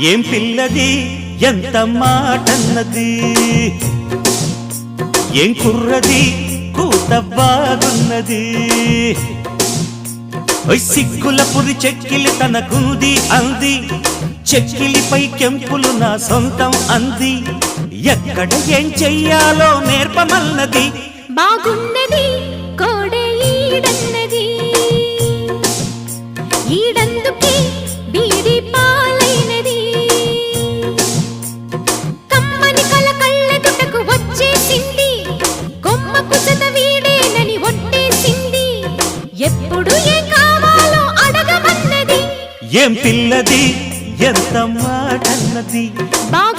ఏం పిల్లది? ఎంత మాటన్నది? ఏం కుర్రది? కూత బాగున్నది ఓయ్ సిగ్గుల పురి చెక్కిలి తనకుంది అంది. చెక్కిలిపై కెంపులు నా సొంతం అంది. ఎక్కడ ఏం చెయ్యాలో నేర్పమన్నది. బాగున్నది కోడే ఈడన్నది. ఈడందుకే బీడి ఏం పిల్లది ఎంత మాటన్నది? బాగున్నది